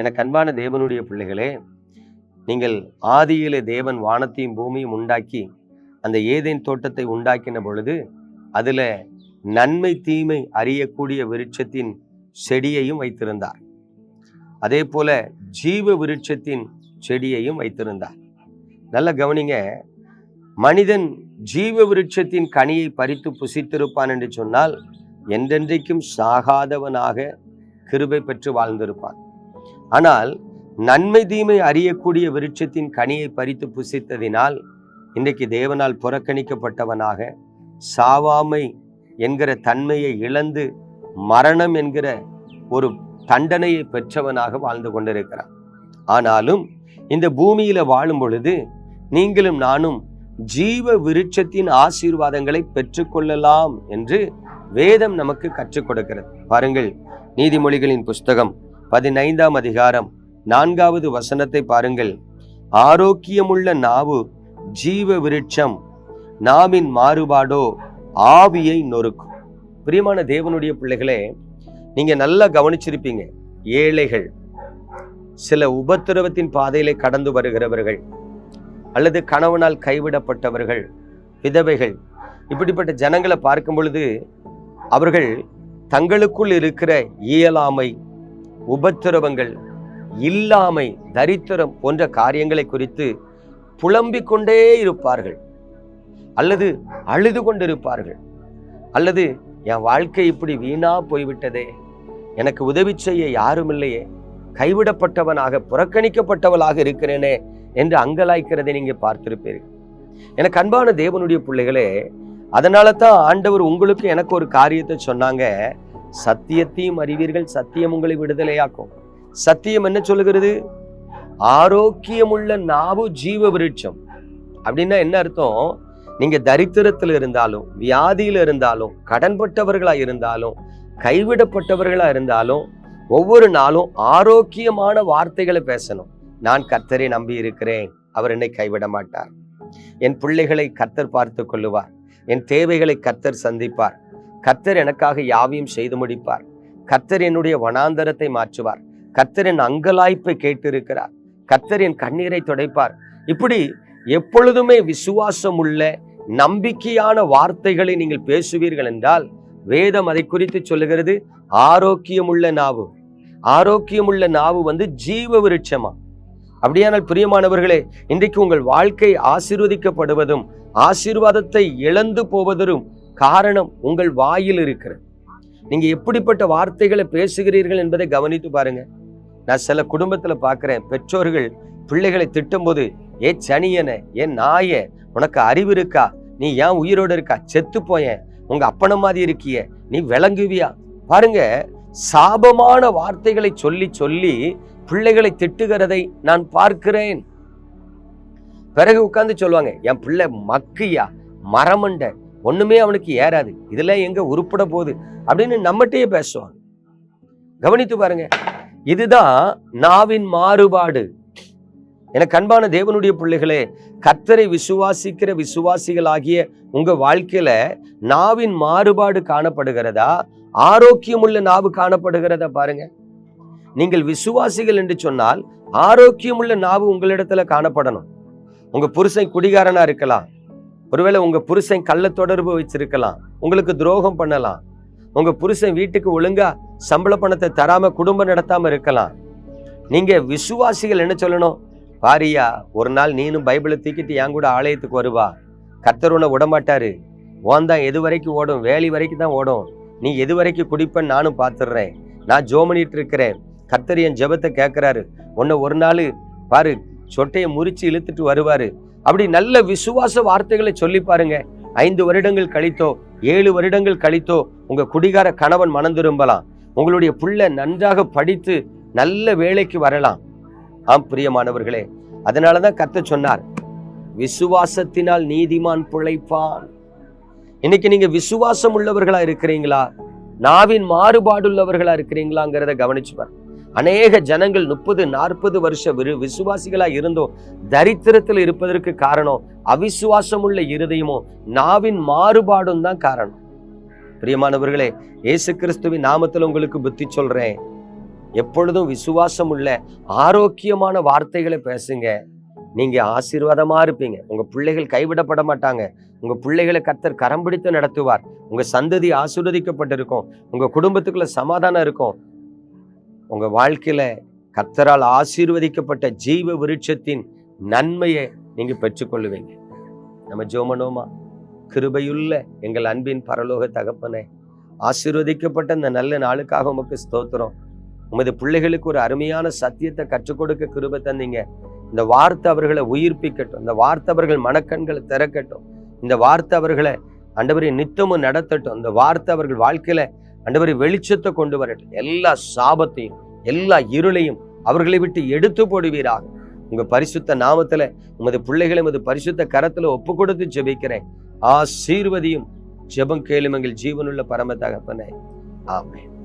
எனக்கு அன்பான தேவனுடைய பிள்ளைகளே நீங்கள் ஆதியிலே தேவன் வானத்தையும் பூமியும் உண்டாக்கி அந்த ஏதேன் தோட்டத்தை உண்டாக்கின பொழுது அதில் நன்மை தீமை அறியக்கூடிய விருட்சத்தின் செடியையும் வைத்திருந்தார். அதே போல ஜீவ விருட்சத்தின் செடியையும் வைத்திருந்தார். நல்ல கவனிங்க மனிதன் ஜீவ விருட்சத்தின் கனியை பறித்து புசித்திருப்பான் என்று சொன்னால் என்றென்றைக்கும் சாகாதவனாக கிருபை பெற்று வாழ்ந்திருப்பான். ஆனால் நன்மை தீமை அறியக்கூடிய விருட்சத்தின் கனியை பறித்து புசித்ததினால் இன்றைக்கு தேவனால் புறக்கணிக்கப்பட்டவனாக சாவாமை என்கிற தன்மையை இழந்து மரணம் என்கிற ஒரு தண்டனையை பெற்றவனாக வாழ்ந்து கொண்டிருக்கிறான். ஆனாலும் இந்த பூமியில வாழும் பொழுது நீங்களும் நானும் ஜீவ விருட்சத்தின் ஆசீர்வாதங்களை பெற்றுக்கொள்ளலாம் என்று வேதம் நமக்கு கற்றுக் கொடுக்கிறது. பாருங்கள் நீதிமொழிகளின் புஸ்தகம் பதினைந்தாம் அதிகாரம் நான்காவது வசனத்தை பாருங்கள். ஆரோக்கியமுள்ள நாவு ஜீவ விருட்சம் நாவின் மாறுபாடோ ஆவியை நொறுக்கும். பிரியமான தேவனுடைய பிள்ளைகளே நீங்க நல்லா கவனிச்சிருப்பீங்க ஏழைகள் சில உபத்திரவத்தின் பாதையிலே கடந்து வருகிறவர்கள் அல்லது கணவனால் கைவிடப்பட்டவர்கள் விதவைகள். இப்படிப்பட்ட ஜனங்களை பார்க்கும் பொழுது அவர்கள் தங்களுக்குள் இருக்கிற இயலாமை உபத்திரவங்கள் இல்லாமை தரித்திரம் போன்ற காரியங்களை குறித்து புலம்பிக் கொண்டே இருப்பார்கள். அல்லது அழுது கொண்டிருப்பார்கள். அல்லது என் வாழ்க்கை இப்படி வீணா போய்விட்டதே. எனக்கு உதவி செய்ய யாரும் இல்லையே கைவிடப்பட்டவனாக புறக்கணிக்கப்பட்டவளாக இருக்கிறேனே என்று அங்கலாய்க்கிறதை நீங்க பார்த்திருப்பீர்கள். எனக்கு அன்பான தேவனுடைய பிள்ளைகளே அதனால தான் ஆண்டவர் உங்களுக்கு எனக்கு ஒரு காரியத்தை சொன்னாங்க. சத்தியத்தையும் அறிவீர்கள் சத்தியம் உங்களை விடுதலையாக்கும். சத்தியம் என்ன சொல்லுகிறது? ஆரோக்கியமுள்ள நாவு ஜீவ விருட்சம். அப்படின்னா என்ன அர்த்தம்? நீங்க தரித்திரத்தில் இருந்தாலும் வியாதியில இருந்தாலும் கடன்பட்டவர்களா இருந்தாலும் கைவிடப்பட்டவர்களா இருந்தாலும் ஒவ்வொரு நாளும் ஆரோக்கியமான வார்த்தைகளை பேசணும். நான் கர்த்தரை நம்பி இருக்கிறேன். அவர் என்னை கைவிட மாட்டார். என் பிள்ளைகளை கர்த்தர் பார்த்து கொள்ளுவார். என் தேவைகளை கர்த்தர் சந்திப்பார். கர்த்தர் எனக்காக யாவையும் செய்து முடிப்பார். கர்த்தர் என்னுடைய வனாந்தரத்தை மாற்றுவார். கர்த்தர் என் அங்கலாய்ப்பை கேட்டிருக்கிறார். கத்தர் என் கண்ணீரை துடைப்பார். இப்படி எப்பொழுதுமே விசுவாசம் உள்ள நம்பிக்கையான வார்த்தைகளை நீங்கள் பேசுவீர்கள் என்றால் வேதம் அதை குறித்து சொல்லுகிறது ஆரோக்கியமுள்ள நாவு. ஆரோக்கியமுள்ள நாவு வந்து ஜீவ விருட்சமா? அப்படியானால் பிரியமானவர்களே இன்றைக்கு உங்கள் வாழ்க்கை ஆசீர்வதிக்கப்படுவதும் ஆசீர்வாதத்தை இழந்து போவதும் காரணம் உங்கள் வாயில் இருக்கிறது. நீங்க எப்படிப்பட்ட வார்த்தைகளை பேசுகிறீர்கள் என்பதை கவனித்து பாருங்க. நான் சில குடும்பத்துல பாக்குறேன் பெற்றோர்கள் பிள்ளைகளை திட்டும்போது ஏ சனியன ஏன் நாய உனக்கு அறிவு இருக்கா? நீ ஏன் உயிரோடு இருக்கா? செத்து போயேன். உங்க அப்பன மாதிரி இருக்கிய. நீ விளங்குவியா? பாருங்க சாபமான வார்த்தைகளை சொல்லி சொல்லி பிள்ளைகளை திட்டுகிறதை நான் பார்க்கிறேன். பிறகு உட்கார்ந்து சொல்லுவாங்க என் பிள்ளை மக்கியா மரமண்ட ஒண்ணுமே அவனுக்கு ஏறாது. இதெல்லாம் எங்க உருப்பட போகுது? அப்படின்னு நம்மகிட்டயே பேசுவாங்க கவனித்து பாருங்க. இதுதான் நாவின் மாறுபாடு. எனக்கு அன்பான தேவனுடைய பிள்ளைகளே கத்தரை விசுவாசிக்கிற விசுவாசிகள் ஆகிய உங்க வாழ்க்கையில நாவின் மாறுபாடு காணப்படுகிறதா? ஆரோக்கியமுள்ள நாவு காணப்படுகிறதா பாருங்க. நீங்கள் விசுவாசிகள் என்று சொன்னால் ஆரோக்கியமுள்ள நாவு உங்களிடத்துல காணப்படணும். உங்க புருஷன் குடிகாரனா இருக்கலாம். ஒருவேளை உங்கள் புருஷன் கள்ள தொடர்பு வச்சிருக்கலாம். உங்களுக்கு துரோகம் பண்ணலாம். உங்கள் புருஷன் வீட்டுக்கு ஒழுங்காக சம்பள பணத்தை தராமல் குடும்பம் நடத்தாமல் இருக்கலாம். நீங்கள் விசுவாசிகள் என்ன சொல்லணும்? பாரியா ஒரு நாள் நீனும் பைபிளை தூக்கிட்டு என் கூட ஆலயத்துக்கு வருவா. கர்த்தர் உன்னை விடமாட்டாரு. ஓன் தான் எது வரைக்கும் ஓடும் வேலி வரைக்கும் தான் ஓடும். நீ எது வரைக்கும் குடிப்பேன்னு நானும் பார்த்துடுறேன். நான் ஜோ பண்ணிட்டு இருக்கிறேன். கத்தர் என் ஜெபத்தை கேட்குறாரு. உன்னை ஒரு நாள் பாரு சொட்டையை முறித்து இழுத்துட்டு வருவார். அப்படி நல்ல விசுவாச வார்த்தைகளை சொல்லி பாருங்க. ஐந்து வருடங்கள் கழித்தோ ஏழு வருடங்கள் கழித்தோ உங்க குடிகார கணவன் மனம் திரும்பலாம். உங்களுடைய புள்ள நன்றாக படித்து நல்ல வேலைக்கு வரலாம். ஆம் பிரியமானவர்களே அதனால தான் கத்த சொன்னார் விசுவாசத்தினால் நீதிமான் பிழைப்பான். இன்னைக்கு நீங்க விசுவாசம் உள்ளவர்களா இருக்கிறீங்களா? நாவின் மாறுபாடுள்ளவர்களா இருக்கிறீங்களாங்கிறத கவனிச்சு அநேக ஜனங்கள் முப்பது நாற்பது வருஷ விரு விசுவாசிகளாக இருந்தோம். தரித்திரத்தில் இருப்பதற்கு காரணம் அவிசுவாசம் உள்ள இருதயமும் நாவின் மாறுபாடும் தான் காரணம். பிரியமானவர்களே இயேசு கிறிஸ்துவின் நாமத்தில் உங்களுக்கு புத்தி சொல்றேன். எப்பொழுதும் விசுவாசம் உள்ள ஆரோக்கியமான வார்த்தைகளை பேசுங்க. நீங்க ஆசீர்வாதமா இருப்பீங்க. உங்க பிள்ளைகள் கைவிடப்பட மாட்டாங்க. உங்க பிள்ளைகளை கத்தர் கரம் பிடித்து நடத்துவார். உங்க சந்ததி ஆசீர்வதிக்கப்பட்டிருக்கும். உங்க குடும்பத்துக்குள்ள சமாதானம் இருக்கும். உங்கள் வாழ்க்கையில் கத்தரால் ஆசீர்வதிக்கப்பட்ட ஜீவ விருட்சத்தின் நன்மையை நீங்கள் பெற்றுக்கொள்ளுவீங்க. நம்ம ஜோமனோமா கிருபையுள்ள எங்கள் அன்பின் பரலோக தகப்பனே ஆசீர்வதிக்கப்பட்ட இந்த நல்ல நாளுக்காக உமக்கு ஸ்தோத்திரம். உமது பிள்ளைகளுக்கு ஒரு அருமையான சத்தியத்தை கற்றுக் கொடுக்க கிருபை தந்தீங்க. இந்த வார்த்தை அவர்களை உயிர்ப்பிக்கட்டும். இந்த வார்த்தை அவர்கள் மனக்கண்களை திறக்கட்டும். இந்த வார்த்தை அவர்களை ஆண்டவரை நித்தமும் நடத்தட்டும். இந்த வார்த்தை அவர்கள் வாழ்க்கையில அண்டவரை வெளிச்சத்தை கொண்டு வரட்டும். எல்லா சாபத்தையும் எல்லா இருளையும் அவர்களை விட்டு எடுத்து போடுவீராக. உங்க பரிசுத்த நாமத்துல உமது பிள்ளைகளை உமது பரிசுத்த கரத்துல ஒப்பு கொடுத்து ஜெபிக்கிறேன். ஆசீர்வதியும் ஜெபம் கேளும் எங்கள் ஜீவனுள்ள பரம தகப்பனே. ஆமென்.